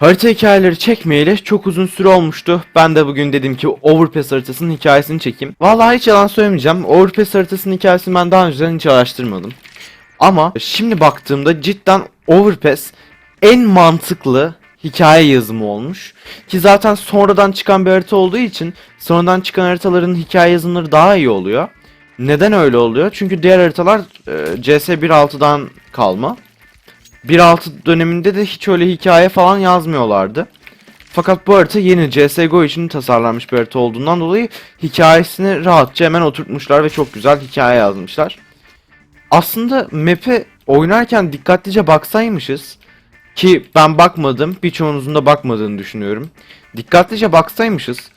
Harita hikayeleri çekmeyeli çok uzun süre olmuştu. Ben de bugün dedim ki Overpass haritasının hikayesini çekeyim. Vallahi hiç yalan söylemeyeceğim. Overpass haritasının hikayesini ben daha önceden hiç araştırmadım. Ama şimdi baktığımda cidden Overpass en mantıklı hikaye yazımı olmuş. Ki zaten sonradan çıkan bir harita olduğu için sonradan çıkan haritaların hikaye yazımları daha iyi oluyor. Neden öyle oluyor? Çünkü diğer haritalar e, CS 1.6'dan kalma. 1.6 döneminde de hiç öyle hikaye falan yazmıyorlardı. Fakat bu harita yeni CSGO için tasarlanmış bir harita olduğundan dolayı hikayesini rahatça hemen oturtmuşlar ve çok güzel hikaye yazmışlar. Aslında map'e oynarken dikkatlice baksaymışız ki ben bakmadım birçoğunuzun da bakmadığını düşünüyorum. Dikkatlice baksaymışız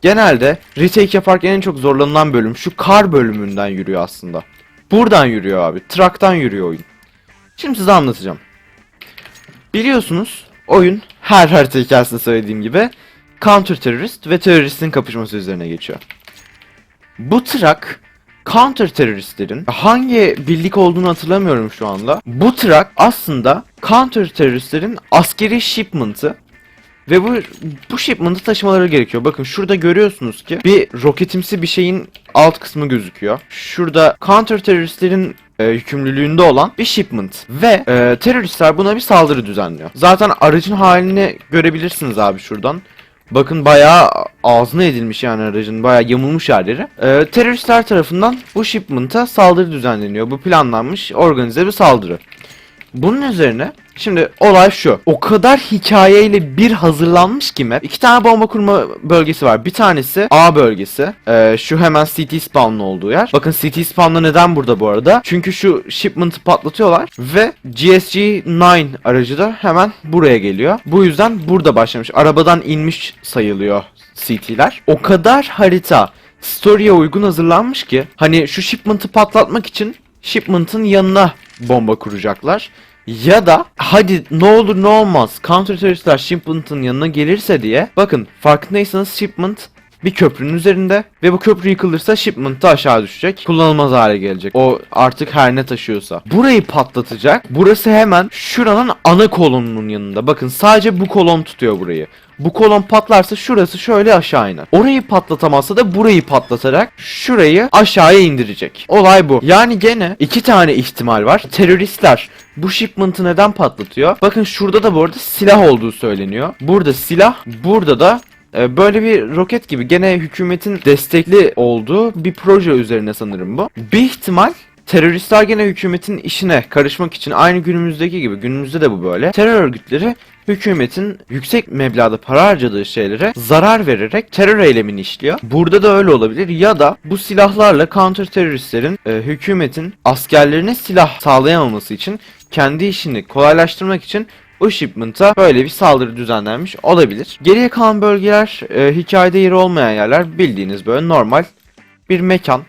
genelde retake yaparken en çok zorlanılan bölüm şu kar bölümünden yürüyor aslında. Buradan yürüyor abi. Traktan yürüyor oyun. Şimdi size anlatacağım. Biliyorsunuz oyun her harita hikayesinde söylediğim gibi counter terörist ve teröristin kapışması üzerine geçiyor. Bu trak counter teröristlerin hangi birlik olduğunu hatırlamıyorum şu anda. Bu trak aslında counter teröristlerin askeri shipment'ı ve bu bu shipment'ı taşımaları gerekiyor. Bakın şurada görüyorsunuz ki bir roketimsi bir şeyin alt kısmı gözüküyor. Şurada counter teröristlerin e, yükümlülüğünde olan bir shipment ve e, teröristler buna bir saldırı düzenliyor. Zaten aracın halini görebilirsiniz abi şuradan. Bakın bayağı ağzına edilmiş yani aracın bayağı yamulmuş yerleri. E, teröristler tarafından bu shipment'a saldırı düzenleniyor. Bu planlanmış organize bir saldırı. Bunun üzerine şimdi olay şu. O kadar hikayeyle bir hazırlanmış ki map. İki tane bomba kurma bölgesi var. Bir tanesi A bölgesi. Ee, şu hemen CT spawn'lı olduğu yer. Bakın CT spawn'lı neden burada bu arada? Çünkü şu shipment'ı patlatıyorlar ve GSG-9 aracı da hemen buraya geliyor. Bu yüzden burada başlamış. Arabadan inmiş sayılıyor CT'ler. O kadar harita story'e uygun hazırlanmış ki hani şu shipment'ı patlatmak için shipment'ın yanına bomba kuracaklar. Ya da hadi ne olur ne olmaz counter teröristler shipment'ın yanına gelirse diye bakın farkındaysanız shipment bir köprünün üzerinde ve bu köprü yıkılırsa shipment aşağı düşecek. Kullanılmaz hale gelecek. O artık her ne taşıyorsa. Burayı patlatacak. Burası hemen şuranın ana kolonunun yanında. Bakın sadece bu kolon tutuyor burayı. Bu kolon patlarsa şurası şöyle aşağı iner. Orayı patlatamazsa da burayı patlatarak şurayı aşağıya indirecek. Olay bu. Yani gene iki tane ihtimal var. Teröristler bu shipment'ı neden patlatıyor? Bakın şurada da bu arada silah olduğu söyleniyor. Burada silah, burada da Böyle bir roket gibi gene hükümetin destekli olduğu bir proje üzerine sanırım bu. Bir ihtimal teröristler gene hükümetin işine karışmak için aynı günümüzdeki gibi günümüzde de bu böyle. Terör örgütleri hükümetin yüksek meblağda para harcadığı şeylere zarar vererek terör eylemini işliyor. Burada da öyle olabilir ya da bu silahlarla counter teröristlerin e, hükümetin askerlerine silah sağlayamaması için kendi işini kolaylaştırmak için o shipment'a böyle bir saldırı düzenlenmiş olabilir. Geriye kalan bölgeler e, hikayede yeri olmayan yerler bildiğiniz böyle normal bir mekan.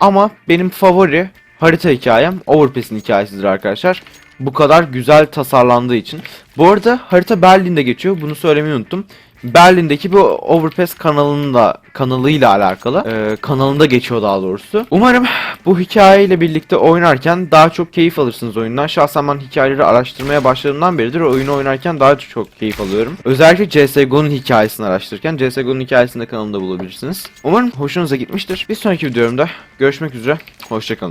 Ama benim favori harita hikayem Overpass'in hikayesidir arkadaşlar. Bu kadar güzel tasarlandığı için. Bu arada harita Berlin'de geçiyor. Bunu söylemeyi unuttum. Berlin'deki bu Overpass kanalının da kanalıyla alakalı. e, kanalında geçiyor daha doğrusu. Umarım bu hikayeyle birlikte oynarken daha çok keyif alırsınız oyundan. Şahsen ben hikayeleri araştırmaya başladığımdan beridir oyunu oynarken daha çok keyif alıyorum. Özellikle CSGO'nun hikayesini araştırırken CSGO'nun hikayesini de kanalımda bulabilirsiniz. Umarım hoşunuza gitmiştir. Bir sonraki videomda görüşmek üzere. Hoşçakalın.